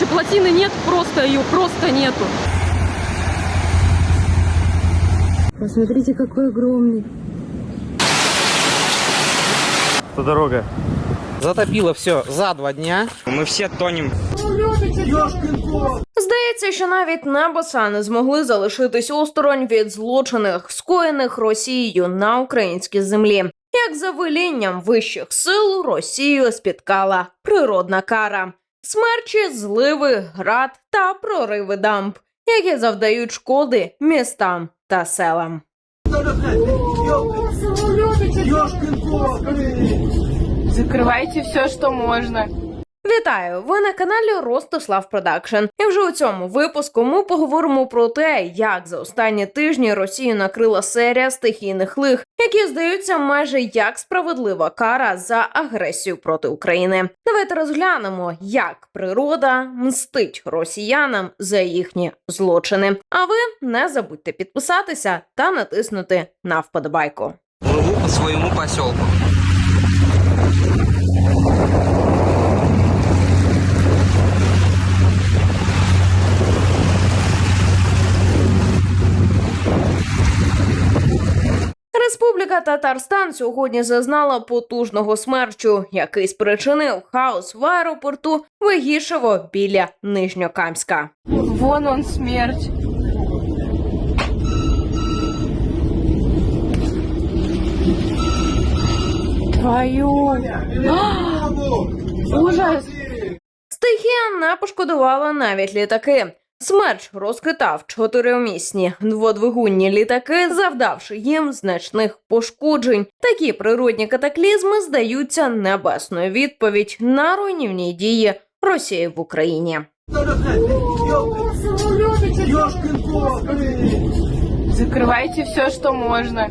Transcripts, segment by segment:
Короче, плотины нет, просто ее просто нету. Посмотрите, какой огромный. Это дорога. Затопило все за два дня. Мы все тонем. Здається, що навіть небеса не змогли залишитись осторонь від злочинів, скоєних Росією на українській землі. Як за велінням вищих сил Росію спіткала природна кара, смерчі, зливи, град та прориви дамб, які завдають шкоди містам та селам. Закрывайте все, что можно. Вітаю! Ви на каналі Ростислав Продакшн. І вже у цьому випуску ми поговоримо про те, як за останні тижні Росію накрила серія стихійних лих, які здаються майже як справедлива кара за агресію проти України. Давайте розглянемо, як природа мстить росіянам за їхні злочини. А ви не забудьте підписатися та натиснути на вподобайку. Плыву по своєму поселку. Республіка Татарстан сьогодні зазнала потужного смерчу, який спричинив хаос в аеропорту Вигішево біля Нижньокамська. Вон он смерть. Твою. Ужас. Стихія не пошкодувала навіть літаки. Смерч розхитав чотиримісні дводвигунні літаки, завдавши їм значних пошкоджень. Такі природні катаклізми здаються небесною відповідь на руйнівні дії Росії в Україні. Закрывайте все, что можно.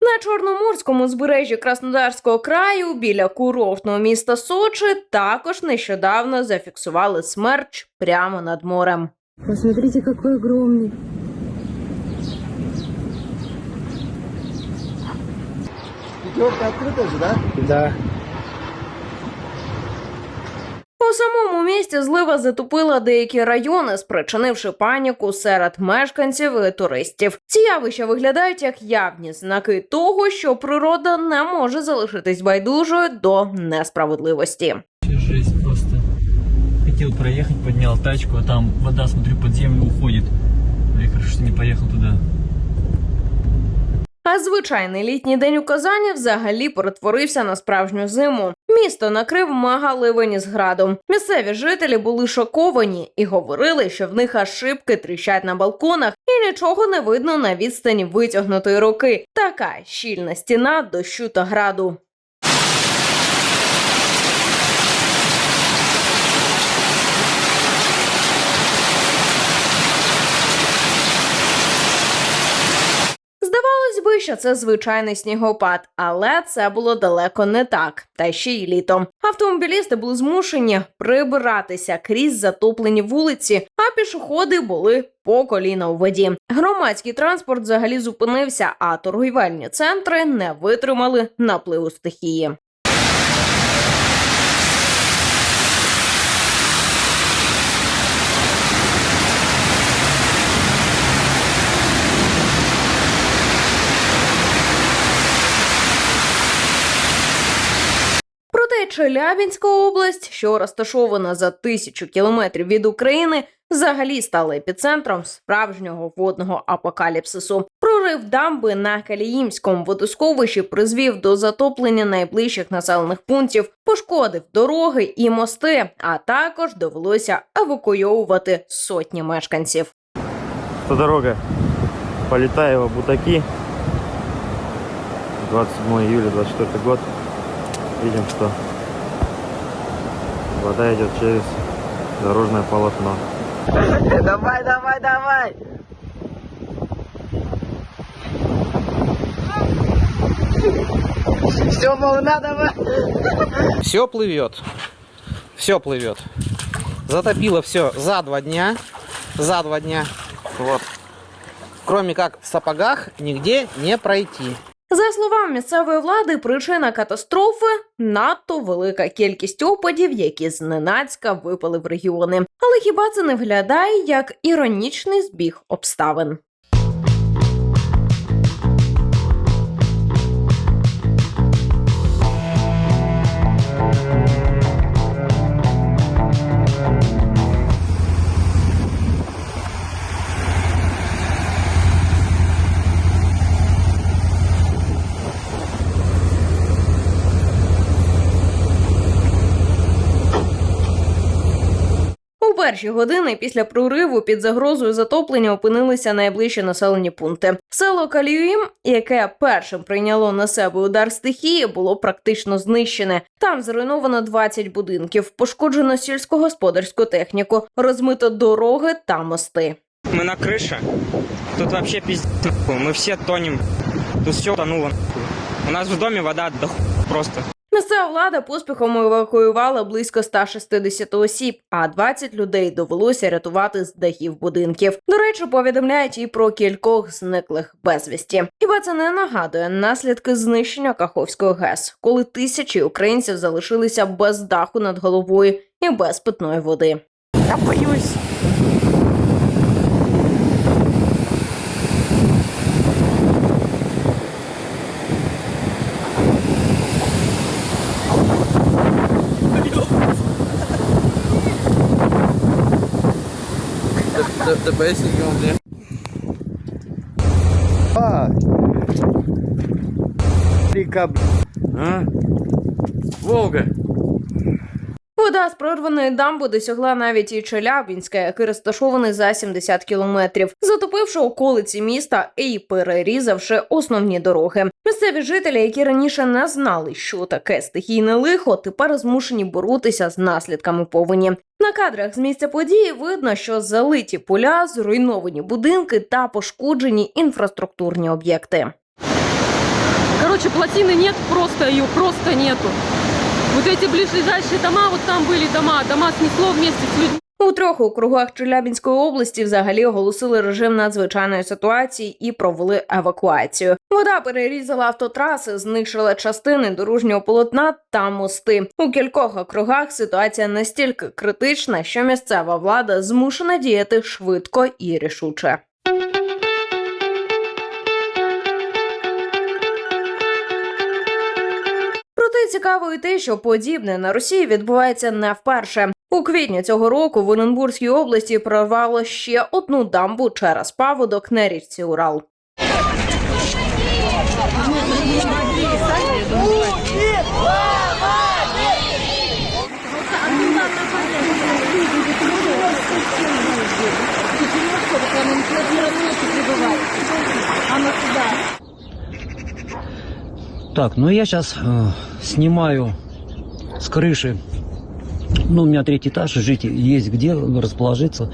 На чорноморському збережжі Краснодарського краю біля курортного міста Сочі також нещодавно зафіксували смерч прямо над морем. Посмотрите, какой огромный. Да. У самому місті злива затопила деякі райони, спричинивши паніку серед мешканців і туристів. Ці явища виглядають як явні знаки того, що природа не може залишитись байдужою до несправедливості. Хотел проехать, поднял тачку, а там вода, смотрю, под землю уходит. И хорошо, что не поехал туда. А звичайний літній день у Казані взагалі перетворився на справжню зиму. Місто накрив мага ливень з градом. Місцеві жителі були шоковані і говорили, що в них аж шибки тріщать на балконах, і нічого не видно на відстані витягнутої руки. Така щільна стіна дощу та граду. Що це звичайний снігопад, але це було далеко не так, та ще й літом. Автомобілісти були змушені прибиратися крізь затоплені вулиці, а пішоходи були по коліна у воді. Громадський транспорт взагалі зупинився, а торгівельні центри не витримали напливу стихії. Проте Челябінська область, що розташована за тисячу кілометрів від України, взагалі стала епіцентром справжнього водного апокаліпсису. Прорив дамби на Каліїмському водосховищі призвів до затоплення найближчих населених пунктів, пошкодив дороги і мости, а також довелося евакуйовувати сотні мешканців. Это дорога. Полетаево, Бутаки. 27 июля 24 год. Видим, что вода идет через дорожное полотно. Давай, давай, давай. Все, волна, давай. Все плывет. Все плывет. Затопило все за два дня. За два дня. Вот. Кроме как в сапогах нигде не пройти. За словами місцевої влади, причина катастрофи надто велика кількість опадів, які зненацька випали в регіони. Але хіба це не виглядає як іронічний збіг обставин? перші години після прориву під загрозою затоплення опинилися найближчі населені пункти. Село Каліюїм, яке першим прийняло на себе удар стихії, було практично знищене. Там зруйновано 20 будинків, пошкоджено сільськогосподарську техніку, розмито дороги та мости. Мы на крыше. Тут вообще пиздец. нахуй. Мы все тонем. Тут все тонуло. нахуй. У нас в доме вода до ху- просто. Місцева влада поспіхом евакуювала близько 160 осіб, а 20 людей довелося рятувати з дахів будинків. До речі, повідомляють і про кількох зниклих безвісті. Хіба це не нагадує наслідки знищення Каховської ГЕС, коли тисячі українців залишилися без даху над головою і без питної води. Я боюсь. Волга. Вода з прорваної дамби досягла навіть і Челябінська, який розташований за 70 кілометрів, затопивши околиці міста і перерізавши основні дороги. Місцеві жителі, які раніше не знали, що таке стихійне лихо, тепер змушені боротися з наслідками повені. На кадрах з місця події видно, що залиті поля, зруйновані будинки та пошкоджені інфраструктурні об'єкти. Короче, плотины нет, просто ее просто нету. Вот эти ближайшие дома, вот там были дома, дома снесло вместе с людьми. У трьох округах Челябінської області взагалі оголосили режим надзвичайної ситуації і провели евакуацію. Вода перерізала автотраси, знищила частини дорожнього полотна та мости. У кількох округах ситуація настільки критична, що місцева влада змушена діяти швидко і рішуче. Проте цікаво і те, що подібне на Росії відбувається не вперше. У квітні цього року в Оренбурзькій області прорвало ще одну дамбу через паводок на річці Урал. Так, ну я сейчас снимаю с крыши. Ну, у меня третий этаж, жить есть где расположиться.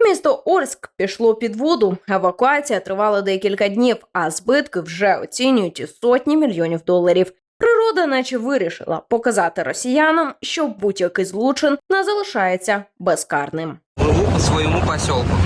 Місто Орськ пішло під воду. Евакуація тривала декілька днів, а збитки вже оцінюють у сотні мільйонів доларів. Природа, наче вирішила показати росіянам, що будь-який злочин не залишається безкарним. Плыву по своему поселку.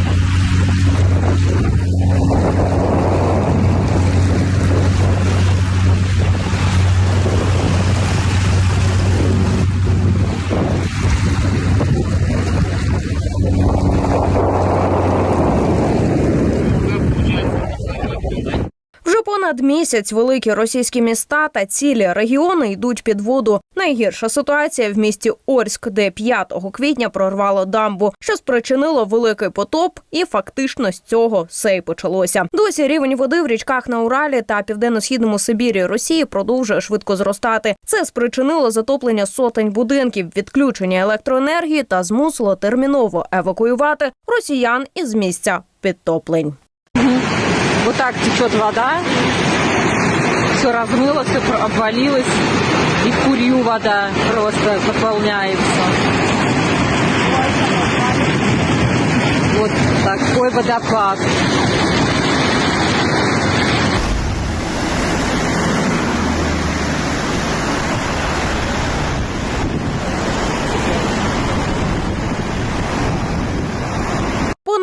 Вже понад місяць великі російські міста та цілі регіони йдуть під воду. Найгірша ситуація в місті Орськ, де 5 квітня прорвало дамбу, що спричинило великий потоп, і фактично з цього все й почалося. Досі рівень води в річках на Уралі та південно-східному Сибірі Росії продовжує швидко зростати. Це спричинило затоплення сотень будинків, відключення електроенергії та змусило терміново евакуювати росіян із місця підтоплень. Вот так течет вода, все размыло, все обвалилось, и Курью вода просто заполняется. Вот такой водопад.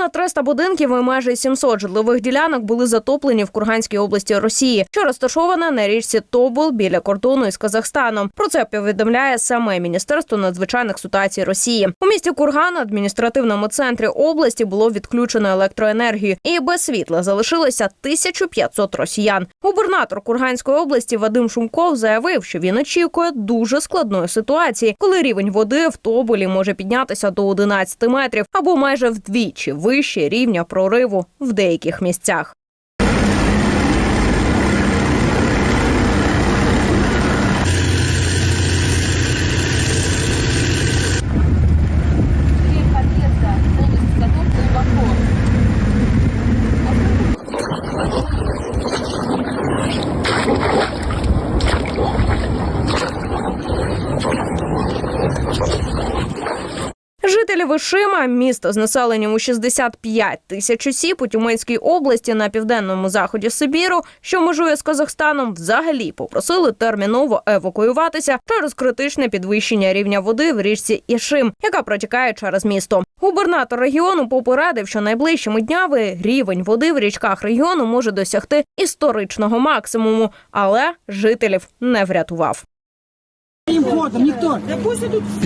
Понад Понад 300 будинків і майже 700 житлових ділянок були затоплені в Курганській області Росії, що розташована на річці Тобол біля кордону із Казахстаном. Про це повідомляє саме Міністерство надзвичайних ситуацій Росії. У місті Курган, адміністративному центрі області, було відключено електроенергію, і без світла залишилося 1500 росіян. Губернатор Курганської області Вадим Шумков заявив, що він очікує дуже складної ситуації, коли рівень води в Тоболі може піднятися до 11 метрів або майже вдвічі вище рівня прориву в деяких місцях. Жителі Вишима, місто з населенням у 65 тисяч осіб у Тюменській області на південному заході Сибіру, що межує з Казахстаном, взагалі попросили терміново евакуюватися через критичне підвищення рівня води в річці Ішим, яка протікає через місто. Губернатор регіону попередив, що найближчими днями рівень води в річках регіону може досягти історичного максимуму, але жителів не врятував. Ходом никто.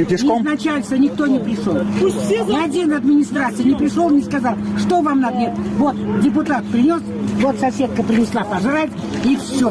Пешком? начальства никто не пришел. Ни один администрации не пришел, не сказал, что вам надо. Нет, вот депутат принес, вот соседка принесла пожрать, и все.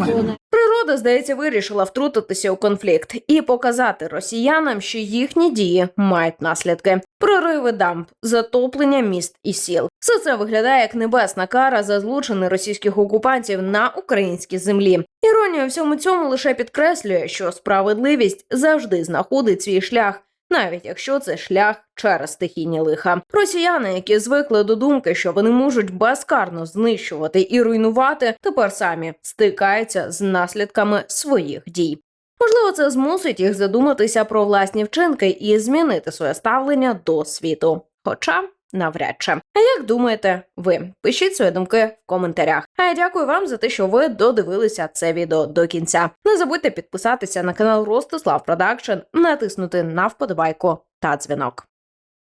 Природа, здається, вирішила втрутитися у конфлікт і показати росіянам, що їхні дії мають наслідки: прориви дамб, затоплення міст і сіл. Все це виглядає як небесна кара за злочини російських окупантів на українській землі. Іронія всьому цьому лише підкреслює, що справедливість завжди знаходить свій шлях. Навіть якщо це шлях через стихійні лиха, росіяни, які звикли до думки, що вони можуть безкарно знищувати і руйнувати, тепер самі стикаються з наслідками своїх дій. Можливо, це змусить їх задуматися про власні вчинки і змінити своє ставлення до світу. Хоча навряд чи. А як думаєте ви? Пишіть свої думки в коментарях. А я дякую вам за те, що ви додивилися це відео до кінця. Не забудьте підписатися на канал Ростислав Продакшн, натиснути на вподобайку та дзвінок.